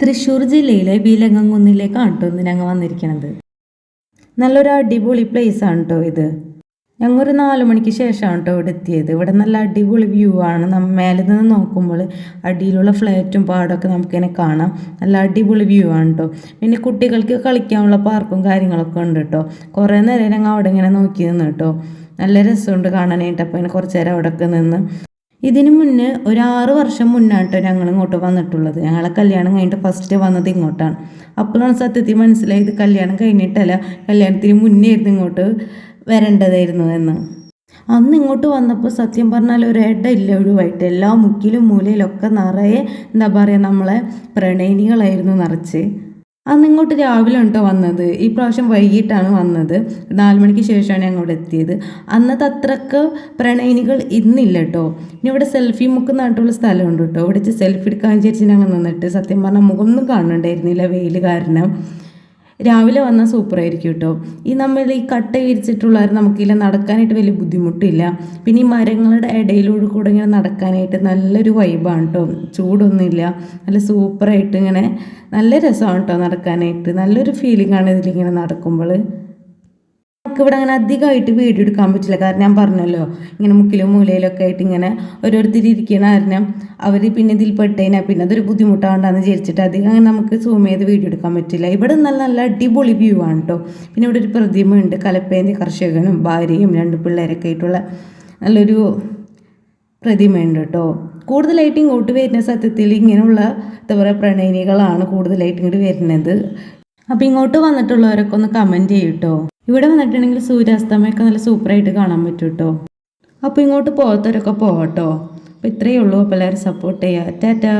തൃശ്ശൂർ ജില്ലയിലെ ബീലങ്ങുന്നിലേക്കാണ് കേട്ടോ ഇന്ന് ഞങ്ങൾ നല്ലൊരു അടിപൊളി പ്ലേസ് ആണ് കേട്ടോ ഇത്. ഞങ്ങൾ ഒരു നാല് മണിക്ക് ശേഷമാണ് കേട്ടോ ഇവിടെ എത്തിയത്. ഇവിടെ നല്ല അടിപൊളി വ്യൂ ആണ്. നമ്മ മേലെ നിന്ന് നോക്കുമ്പോൾ അടിയിലുള്ള ഫ്ലാറ്റും പാടമൊക്കെ നമുക്കിങ്ങനെ കാണാം. നല്ല അടിപൊളി വ്യൂ ആണ് കേട്ടോ. പിന്നെ കുട്ടികൾക്ക് കളിക്കാനുള്ള പാർക്കും കാര്യങ്ങളൊക്കെ ഉണ്ട് കേട്ടോ. കുറേ നേരം ഞങ്ങൾ അവിടെ ഇങ്ങനെ നോക്കി നിന്ന് കേട്ടോ. നല്ല രസമുണ്ട് കാണാനായിട്ട്. അപ്പോൾ ഇങ്ങനെ കുറച്ച് നേരം അവിടെയൊക്കെ നിന്ന് ഇതിന് മുന്നേ ഒരു ആറ് വർഷം മുന്നാട്ടോ ഞങ്ങൾ ഇങ്ങോട്ട് വന്നിട്ടുള്ളത്. ഞങ്ങളെ കല്യാണം കഴിഞ്ഞിട്ട് ഫസ്റ്റ് വന്നത് ഇങ്ങോട്ടാണ്. അപ്പോഴാണ് സത്യത്തിൽ മനസ്സിലായത് കല്യാണം കഴിഞ്ഞിട്ടല്ല കല്യാണത്തിന് മുന്നേ ആയിരുന്നു ഇങ്ങോട്ട് വരേണ്ടതായിരുന്നു എന്ന്. അന്ന് ഇങ്ങോട്ട് വന്നപ്പോൾ സത്യം പറഞ്ഞാൽ ഒരു ഇല്ല ഒഴിവായിട്ട് എല്ലാ മുക്കിലും മൂലയിലൊക്കെ നിറയെ എന്താ പറയുക നമ്മളെ പ്രണയിനികളായിരുന്നു നിറച്ച്. അന്ന് ഇങ്ങോട്ട് രാവിലെ ഉണ്ടോ വന്നത്. ഈ പ്രാവശ്യം വൈകിട്ടാണ് വന്നത്. നാല് മണിക്ക് ശേഷമാണ് ഞങ്ങൾ എത്തിയത്. അന്നത്തെ അത്രയ്ക്ക് പ്രണയിനികൾ ഇന്നില്ല കേട്ടോ ഇനി ഇവിടെ സെൽഫി മുക്കുന്നായിട്ടുള്ള സ്ഥലമുണ്ട് കേട്ടോ. ഇവിടെ സെൽഫി എടുക്കാൻ വിചാരിച്ച് ഞങ്ങൾ നിന്നിട്ട് സത്യം പറഞ്ഞാൽ മുഖമൊന്നും കാണുന്നുണ്ടായിരുന്നില്ല വെയിൽ കാരണം. രാവിലെ വന്നാൽ സൂപ്പറായിരിക്കും കേട്ടോ. ഈ നമ്മൾ ഈ കട്ട വിരിച്ചിട്ടുള്ളവർ നമുക്കില്ല നടക്കാനായിട്ട് വലിയ ബുദ്ധിമുട്ടില്ല. പിന്നെ ഈ മരങ്ങളുടെ ഇടയിലൂടെ കൂടെ ഇങ്ങനെ നടക്കാനായിട്ട് നല്ലൊരു വൈബാണ് കേട്ടോ. ചൂടൊന്നുമില്ല. നല്ല സൂപ്പറായിട്ട് ഇങ്ങനെ നല്ല രസമാണ് കേട്ടോ നടക്കാനായിട്ട്. നല്ലൊരു ഫീലിംഗ് ആണ് ഇതിലിങ്ങനെ നടക്കുമ്പോൾ. നമുക്ക് ഇവിടെ അങ്ങനെ അധികമായിട്ട് വീഡിയോ എടുക്കാൻ പറ്റില്ല. കാരണം ഞാൻ പറഞ്ഞല്ലോ ഇങ്ങനെ മുക്കിലും മൂലയിലൊക്കെ ആയിട്ട് ഇങ്ങനെ ഓരോരുത്തർ ഇരിക്കുന്ന കാരണം അവർ പിന്നെ ഇതിൽ പെട്ടതിനാ പിന്നെ അതൊരു ബുദ്ധിമുട്ടാണ്ടെന്ന് വിചാരിച്ചിട്ട് അധികം അങ്ങനെ നമുക്ക് സൂം ചെയ്ത് വീഡിയോ എടുക്കാൻ പറ്റില്ല. ഇവിടെ നല്ല നല്ല അടിപൊളി വ്യൂ ആണ് കേട്ടോ പിന്നെ ഇവിടെ ഒരു പ്രതിമയുണ്ട് കലപ്പേന്റെ കർഷകനും ഭാര്യയും രണ്ട് പിള്ളേരൊക്കെ ആയിട്ടുള്ള നല്ലൊരു പ്രതിമയുണ്ട് കേട്ടോ കൂടുതലായിട്ട് ഇങ്ങോട്ട് വരുന്ന സത്യത്തിൽ ഇങ്ങനെയുള്ള എന്താ പറയുക പ്രണയിനികളാണ് കൂടുതലായിട്ട് ഇങ്ങോട്ട് വരുന്നത്. അപ്പോൾ ഇങ്ങോട്ട് വന്നിട്ടുള്ളവരൊക്കെ ഒന്ന് കമന്റ് ചെയ്യും കേട്ടോ ഇവിടെ വന്നിട്ടുണ്ടെങ്കിൽ സൂര്യാസ്തമയമൊക്കെ നല്ല സൂപ്പറായിട്ട് കാണാൻ പറ്റും കേട്ടോ അപ്പോൾ ഇങ്ങോട്ട് പോകാത്തവരൊക്കെ പോകട്ടോ അപ്പോൾ ഇത്രയേ ഉള്ളൂ. അപ്പോൾ എല്ലാവരും സപ്പോർട്ട് ചെയ്യുക ടാറ്റാ.